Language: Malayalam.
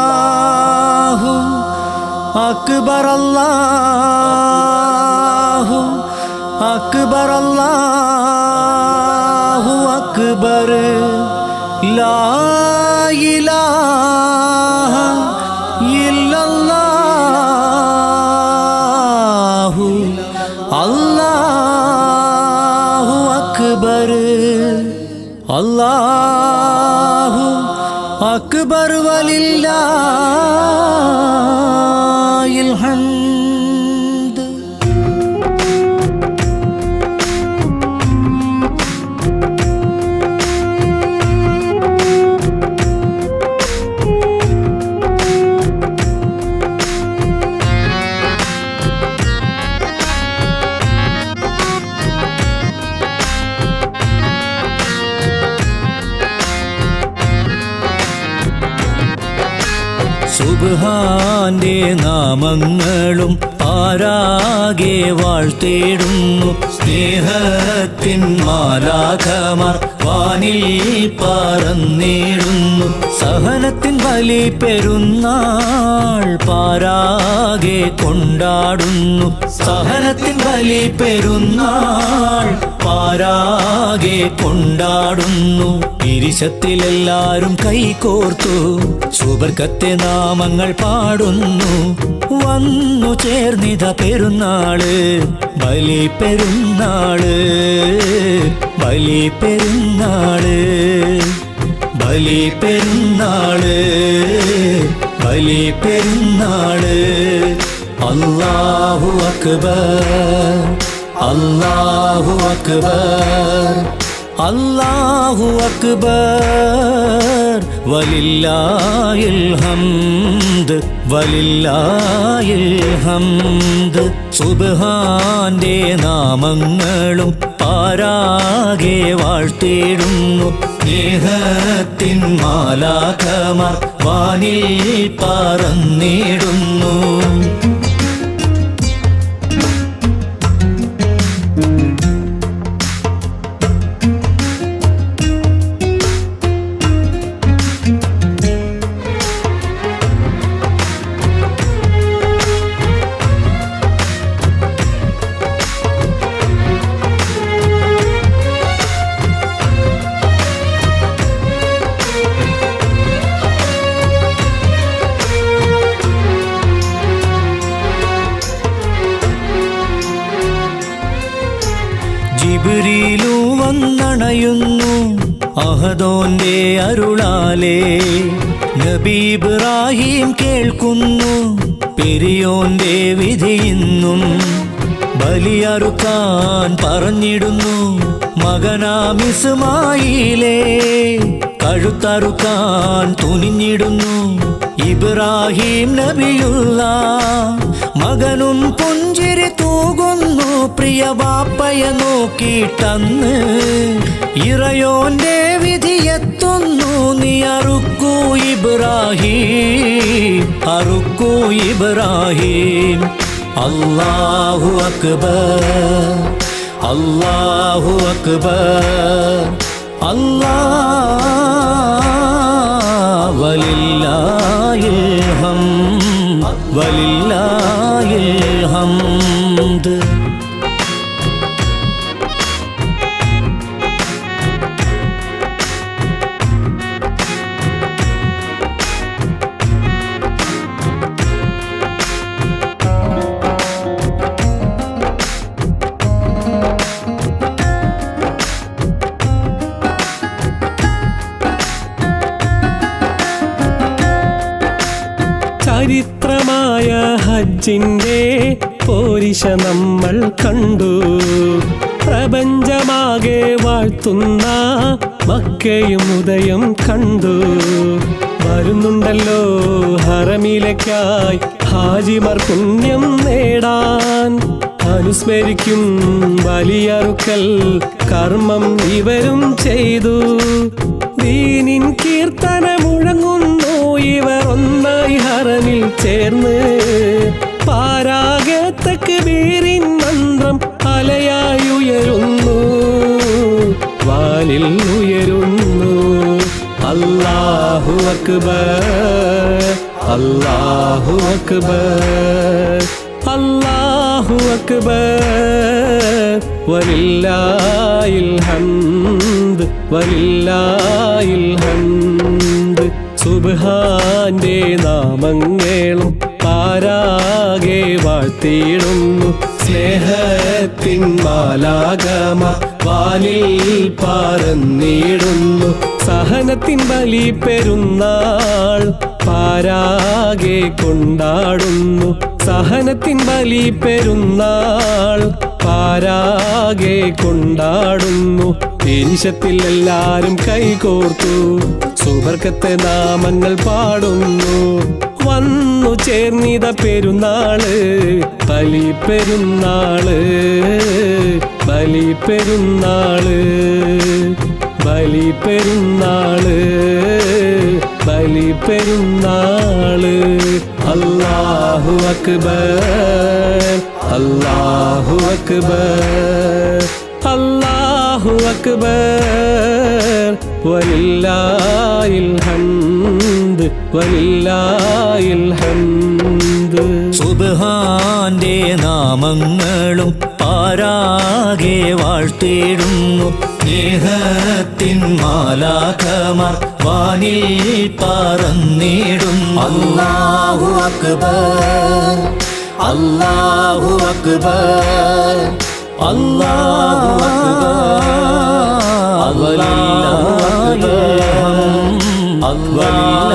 അല്ലാഹു അക്ബർ അല്ലാഹു അക്ബർ അല്ലാഹു അക്ബർ ലാ ഇലാഹ ഇല്ലല്ലാഹു അല്ലാഹു അക്ബർ അല്ലാഹു അക്ബർ വലില്ലാഹിൽ ഹംദ് സുബ്ഹാന്റെ നാമങ്ങളും ആരാകെ വാഴ്ത്തേടുന്നു. സ്നേഹത്തിൻ മാലാഖമാർ വാനിൽ പറന്നേടുന്നു. സഹനത്തിൻ ബലി പെരുന്നാൾ പാരാകെ കൊണ്ടാടുന്നു. സഹനത്തിൻ ബലി പെരുന്നാൾ പാരാകെ കൊണ്ടാടുന്നു. ഇരിശത്തിലെല്ലാരും കൈകോർത്തു. സുബർക്കത്തെ നാമങ്ങൾ പാടുന്നു. വന്നു ചേർന്നിത പെരുന്നാൾ. ബലി പെരുന്നാൾ ബലി പെരുന്നാൾ ബലി പെരുന്നാൾ ബലി പെരുന്നാൾ അല്ലാഹു അക്ബർ അല്ലാഹു അക്ബർ അല്ലാഹു അക്ബർ. വലില്ലാഹിൽ ഹംദ് വലില്ലാഹിൽ ഹംദ്. സുബ്ഹാന്റെ നാമങ്ങളും പാരാകെ വാഴ്ത്തിടുന്നു സ്നേഹത്തിൻ മാലാഖമാർ വാനിൽ പറന്നിടുന്നു. അഹദോന്റെ അരുളാലേ. നബീബ്രാഹിം കേൾക്കുന്നു പെരിയോന്റെ വിധിയിന്നും ബലിയറുക്കാൻ പറഞ്ഞിടുന്നു. മകനാമിസുമായിലേ കഴുത്തറുക്കാൻ തുനിഞ്ഞിടുന്നു. ഇബ്രാഹിം നബിയുള്ള മകനും പുഞ്ചിരി തൂകുന്നു. പ്രിയ വാപ്പയെ നോക്കിയിട്ടന്ന് ഇറയോന്റെ വിധിയെത്തുന്നു. നീ അറുക്കൂ ഇബ്രാഹിം അറുക്കൂ ഇബ്രാഹിം. അല്ലാഹു അക്ബർ അല്ലാഹു അക്ബർ അല്ലാ വലില്ലായിൽ ഹംദ് ചരിത്രമായ ഹജ്ജിന്റെ പോരിശ നമ്മൾ കണ്ടു. പ്രപഞ്ചമാകെ വാഴ്ത്തുന്ന മക്കയും ഉദയം കണ്ടു. വരുന്നുണ്ടല്ലോ ഹറമിലക്കായി ഹാജിമർ പുണ്യം നേടാൻ. അനുസ്മരിക്കും വലിയറുക്കൽ കർമ്മം ഇവരും ചെയ്തു. ദീനിൻ കീർത്തന മുഴങ്ങുന്നു ഇവർ ഒന്നായി ഹറമിൽ ചേർന്ന്. പാരാഗത്തക്ക് വീരിൻ മന്ത്രം അലയായി ഉയരുന്നു. വാലിൽ ഉയരുന്നു. അല്ലാഹു അക്ബർ അല്ലാഹു അക്ബർ അല്ലാഹു അക്ബർ. വലില്ലാഹിൽ ഹംദ് വലില്ലാഹിൽ ഹംദ്. സുബ്ഹാന്റെ നാമങ്ങളും പാരാകെ വാഴ്ത്തിയിടുന്നു. സ്നേഹത്തിൻ മാലാഗമ വാലിൽ പറന്നിടുന്നു സഹനത്തിൻ ബലി പെരുന്നാൾ പാരാകെ കൊണ്ടാടുന്നു. സഹനത്തിൻ ബലി പെരുന്നാൾ പാരാകെ കൊണ്ടാടുന്നു. പെരിശത്തിൽ എല്ലാരും കൈകോർത്തു. സുവർഗത്തെ നാമങ്ങൾ പാടുന്നു. വന്നു ചേർന്നിത പെരുന്നാൾ ബലി പെരുന്നാൾ ബലി പെരുന്നാൾ ബലി പെരുന്നാൾ ബലി പെരുന്നാൾ. അല്ലാഹു അക്ബർ അല്ലാഹു അക്ബർ അല്ലാഹു അക്ബർ. സുബ്ഹാന്റെ നാമങ്ങളും പാരാകെ വാഴ്ത്തിടുന്നു സ്നേഹത്തിൻ മാലാഖമാർ വാനിൽ പറന്നിടും അല്ലാഹു അക്ബർ അല്ലാഹു അക്ബർ അല്ലാഹു അക്ബർ. അല്ലാഹു അക്ബർ അല്ലാഹു